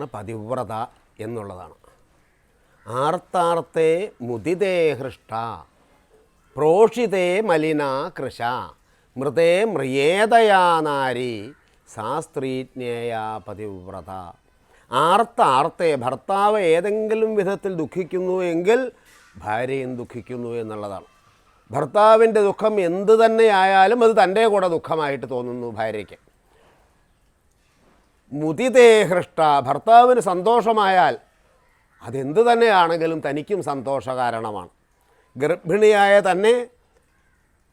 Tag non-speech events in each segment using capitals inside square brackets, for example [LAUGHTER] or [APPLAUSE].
അതാണ് പതിവ്രത എന്നുള്ളതാണ്. ആർത്താർത്തേ മുദിതേ ഹൃഷ്ട പ്രോഷിതേ മലിന കൃശ മൃതേ മൃയേതയാ നാരി ശാസ്ത്രീജ്ഞേയ പതിവ്രത. ആർത്താർത്തെ ഭർത്താവ് ഏതെങ്കിലും വിധത്തിൽ ദുഃഖിക്കുന്നു എങ്കിൽ ഭാര്യയും ദുഃഖിക്കുന്നു എന്നുള്ളതാണ്. ഭർത്താവിന്റെ ദുഃഖം എന്തു തന്നെയായാലും അത് തന്റെ കൂടെ ദുഃഖമായിട്ട് തോന്നുന്നു ഭാര്യയ്ക്ക്. മുതിതേ ഹൃഷ്ട ഭർത്താവിന് സന്തോഷമായാൽ അതെന്ത് തന്നെയാണെങ്കിലും തനിക്കും സന്തോഷകാരണമാണ്. ഗർഭിണിയായ തന്നെ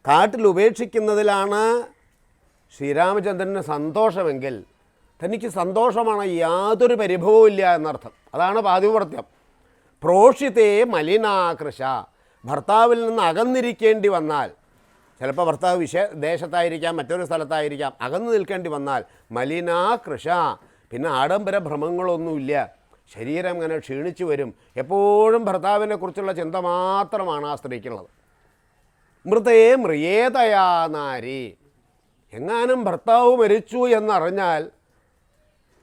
കാട്ടിൽ ഉപേക്ഷിക്കുന്നതിലാണ് ശ്രീരാമചന്ദ്രന് സന്തോഷമെങ്കിൽ തനിക്ക് സന്തോഷമാണ് യാതൊരു പരിഭവവും ഇല്ല എന്നർത്ഥം. അതാണ് പാതിവ്രത്യം. പ്രോഷിതേ മലിനാകൃഷ ഭർത്താവിൽ നിന്ന് അകന്നിരിക്കേണ്ടി വന്നാൽ ചിലപ്പോൾ ഭർത്താവ് വിശേ ദേശത്തായിരിക്കാം മറ്റൊരു സ്ഥലത്തായിരിക്കാം. അകന്നു നിൽക്കേണ്ടി വന്നാൽ മലിനാ കൃഷ. പിന്നെ ആഡംബര ഭ്രമങ്ങളൊന്നുമില്ല. ശരീരം ഇങ്ങനെ ക്ഷീണിച്ചു വരും. എപ്പോഴും ഭർത്താവിനെ കുറിച്ചുള്ള ചിന്ത മാത്രമാണ് ആ സ്ത്രീക്കുള്ളത്. മൃതയെ മൃയേതയാ നാരി. എങ്ങാനും ഭർത്താവ് മരിച്ചു എന്നറിഞ്ഞാൽ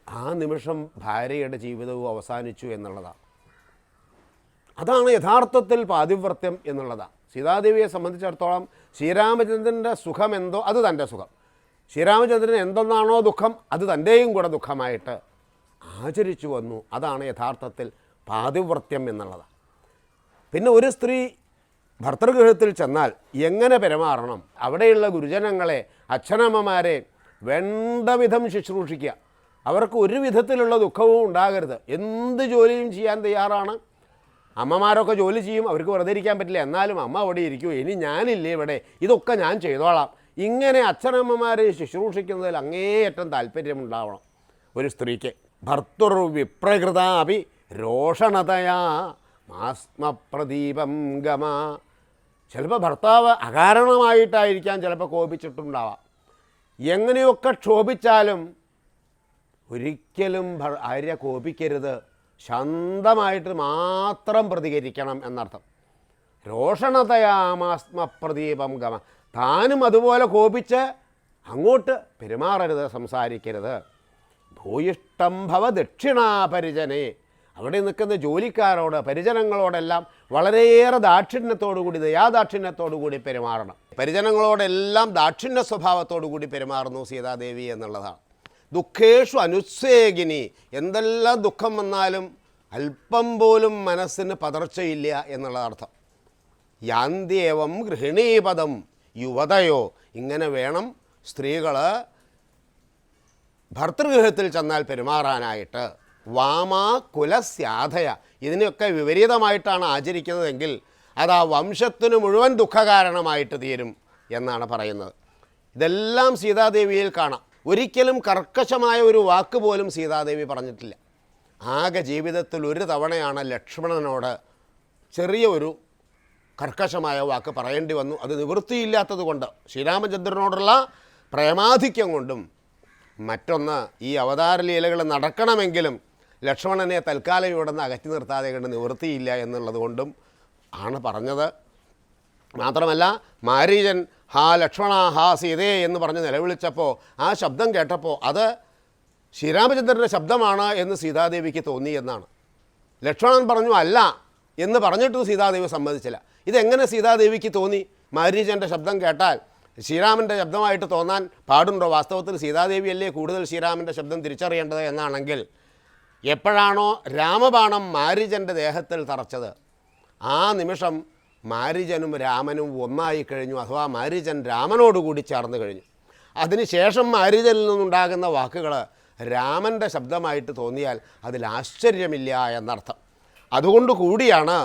ആ നിമിഷം ഭാര്യയുടെ ജീവിതവും അവസാനിച്ചു എന്നുള്ളതാണ്. അതാണ് യഥാർത്ഥത്തിൽ പാതിവ്രത്യം എന്നുള്ളതാണ്. സീതാദേവിയെ സംബന്ധിച്ചിടത്തോളം ശ്രീരാമചന്ദ്രന്റെ എന്തോ അത് തന്റെ സുഖം. ശ്രീരാമചന്ദ്രൻ എന്തെന്നാണോ ദുഃഖം അത് തന്റെയും കൂടെ ദുഃഖമായിട്ട് ആചരിച്ചു വന്നു. അതാണ് യഥാർത്ഥത്തിൽ പാതിവ്രത്യം എന്നുള്ളത്. പിന്നെ ഒരു സ്ത്രീ ഭർത്തൃഗൃഹത്തിൽ ചെന്നാൽ എങ്ങനെ പെരുമാറണം? അവിടെയുള്ള ഗുരുജനങ്ങളെ അച്ഛനമ്മമാരെ വേണ്ടവിധം ശുശ്രൂഷിക്കുക. അവർക്ക് ഒരു വിധത്തിലുള്ള ദുഃഖവും ഉണ്ടാകരുത്. എന്ത് ജോലിയും ചെയ്യാൻ തയ്യാറാണ്? അമ്മമാരൊക്കെ ജോലി ചെയ്യും അവർക്ക് വെറുതെ ഇരിക്കാൻ പറ്റില്ല. എന്നാലും അമ്മ അവിടെ ഇരിക്കൂ. ഇനി ഞാനില്ലേ ഇവിടെ? ഇതൊക്കെ ഞാൻ ചെയ്തോളാം. ഇങ്ങനെ അച്ഛനമ്മമാരെ ശുശ്രൂഷിക്കുന്നതിൽ അങ്ങേയറ്റം താല്പര്യമുണ്ടാവണം. ഒരു സ്ത്രീക്ക് ഭർത്തൃ വിപ്രകൃതാപി രോഷണതയാ മാസ്മപ്രദീപം ഗമ. ചിലപ്പോൾ ഭർത്താവ് അകാരണമായിട്ടായിരിക്കാം ചിലപ്പോൾ കോപിച്ചിട്ടുണ്ടാവാം. എങ്ങനെയൊക്കെ ക്ഷോഭിച്ചാലും ഒരിക്കലും ഭാര്യ കോപിക്കരുത്. ശാന്തമായിട്ട് മാത്രം പ്രതികരിക്കണം എന്നർത്ഥം. രോഷണതയാമാസ്മപ്രദീപം ഗമ. താനും അതുപോലെ കോപിച്ച് അങ്ങോട്ട് പെരുമാറരുത് സംസാരിക്കരുത്. ഭൂയിഷ്ടം ഭവ ദക്ഷിണാപരിചനെ അവിടെ നിൽക്കുന്ന ജോലിക്കാരോട് പരിജനങ്ങളോടെല്ലാം വളരെയേറെ ദാക്ഷിണ്യത്തോടു കൂടി ദയാദാക്ഷിണ്യത്തോടു കൂടി പെരുമാറണം. പരിജനങ്ങളോടെല്ലാം ദാക്ഷിണ്യ സ്വഭാവത്തോടു കൂടി പെരുമാറുന്നു സീതാദേവി എന്നുള്ളതാണ്. ദുഃഖേഷു അനുസ്വേഗിനി എന്തെല്ലാം ദുഃഖം വന്നാലും അല്പം പോലും മനസ്സിന് പതർച്ചയില്ല എന്നുള്ള അർത്ഥം. യാന്ത്യേവം ഗൃഹിണീപദം യുവതയോ. ഇങ്ങനെ വേണം സ്ത്രീകൾ ഭർതൃഗൃഹത്തിൽ ചെന്നാൽ പെരുമാറാനായിട്ട്. വാമാ കുലസ്യാധയ. ഇതിനെയൊക്കെ വിപരീതമായിട്ടാണ് ആചരിക്കുന്നതെങ്കിൽ അത് ആ വംശത്തിന് മുഴുവൻ ദുഃഖകാരണമായിട്ട് തീരും എന്നാണ് പറയുന്നത്. ഇതെല്ലാം സീതാദേവിയിൽ കാണാം. ഒരിക്കലും കർക്കശമായ ഒരു വാക്ക് പോലും സീതാദേവി പറഞ്ഞിട്ടില്ല. ആകെ ജീവിതത്തിൽ ഒരു തവണയാണ് ലക്ഷ്മണനോട് ചെറിയ ഒരു കർക്കശമായ വാക്ക് പറയേണ്ടി വന്നു. അത് നിവൃത്തിയില്ലാത്തത് കൊണ്ട് ശ്രീരാമചന്ദ്രനോടുള്ള പ്രേമാധിക്യം കൊണ്ടും മറ്റൊന്ന് ഈ അവതാര ലീലകൾ നടക്കണമെങ്കിലും ലക്ഷ്മണനെ തൽക്കാലം ഇവിടെ നിന്ന് അകറ്റി നിർത്താതെ കണ്ട് നിവൃത്തിയില്ല എന്നുള്ളത് കൊണ്ടും ആണ് പറഞ്ഞത്. മാത്രമല്ല മാരീജൻ ഹാ ലക്ഷ്മണ ഹാ സീതേ എന്ന് പറഞ്ഞ് നിലവിളിച്ചപ്പോൾ ആ ശബ്ദം കേട്ടപ്പോൾ അത് ശ്രീരാമചന്ദ്രന്റെ ശബ്ദമാണ് എന്ന് സീതാദേവിക്ക് തോന്നി എന്നാണ്. ലക്ഷ്മണൻ പറഞ്ഞു അല്ല എന്ന് പറഞ്ഞിട്ടും സീതാദേവി സമ്മതിച്ചില്ല. ഇതെങ്ങനെ സീതാദേവിക്ക് തോന്നി? മാരീജന്റെ ശബ്ദം കേട്ടാൽ ശ്രീരാമന്റെ ശബ്ദമായിട്ട് തോന്നാൻ പാടുണ്ടോ? വാസ്തവത്തിൽ സീതാദേവിയല്ലേ കൂടുതൽ ശ്രീരാമന്റെ ശബ്ദം തിരിച്ചറിയേണ്ടത് എന്നാണെങ്കിൽ എപ്പോഴാണോ രാമബാണം മാരീജന്റെ ദേഹത്തിൽ തറച്ചത് ആ നിമിഷം മാരീജനും രാമനും ഒന്നായി കഴിഞ്ഞു അഥവാ മാരിജൻ രാമനോടുകൂടി ചേർന്ന് കഴിഞ്ഞു. അതിനുശേഷം മാരിജനിൽ നിന്നുണ്ടാകുന്ന വാക്കുകൾ രാമന്റെ ശബ്ദമായിട്ട് തോന്നിയാൽ അതിൽ ആശ്ചര്യമില്ല എന്നർത്ഥം. അതുകൊണ്ട് കൂടിയാണ്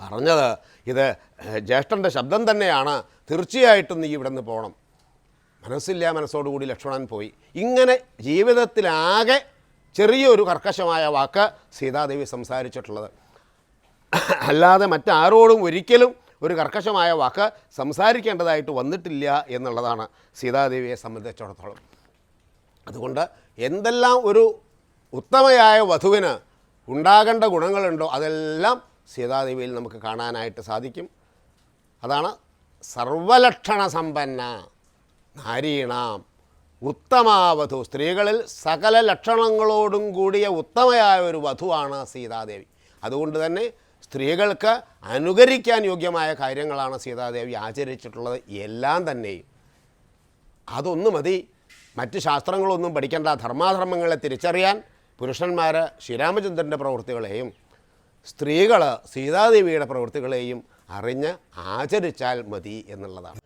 പറഞ്ഞത് ഇത് ജ്യേഷ്ഠന്റെ ശബ്ദം തന്നെയാണ് തീർച്ചയായിട്ടും നീ ഇവിടെ നിന്ന് പോകണം മനസ്സില്ല മനസ്സോടുകൂടി ലക്ഷ്മണൻ പോയി. ഇങ്ങനെ ജീവിതത്തിലാകെ ചെറിയൊരു കർക്കശമായ വാക്ക് സീതാദേവി സംസാരിച്ചിട്ടുള്ളത്. [LAUGHS] അല്ലാതെ മറ്റാരോടും ഒരിക്കലും ഒരു കർക്കശമായ വാക്ക് സംസാരിക്കേണ്ടതായിട്ട് വന്നിട്ടില്ല എന്നുള്ളതാണ് സീതാദേവിയെ സംബന്ധിച്ചിടത്തോളം. അതുകൊണ്ട് എന്തെല്ലാം ഒരു ഉത്തമയായ വധുവിന് ഉണ്ടാകേണ്ട ഗുണങ്ങളുണ്ടോ അതെല്ലാം സീതാദേവിയിൽ നമുക്ക് കാണാനായിട്ട് സാധിക്കും. അതാണ് സർവലക്ഷണ സമ്പന്ന നാരീണാം ഉത്തമാവധു സ്ത്രീകളിൽ സകല ലക്ഷണങ്ങളോടും കൂടിയ ഉത്തമയായ ഒരു വധുവാണ് സീതാദേവി. അതുകൊണ്ട് തന്നെ സ്ത്രീകൾക്ക് അനുകരിക്കാൻ യോഗ്യമായ കാര്യങ്ങളാണ് സീതാദേവി ആചരിച്ചിട്ടുള്ളത് എല്ലാം തന്നെയും. അതൊന്നു മതി. മറ്റ് ശാസ്ത്രങ്ങളൊന്നും പഠിക്കേണ്ട. ധർമാധർമ്മങ്ങളെ തിരിച്ചറിയാൻ പുരുഷന്മാർ ശ്രീരാമചന്ദ്രന്റെ പ്രവൃത്തികളെയും സ്ത്രീകൾ സീതാദേവിയുടെ പ്രവൃത്തികളെയും അറിഞ്ഞ് ആചരിച്ചാൽ മതി എന്നുള്ളതാണ്.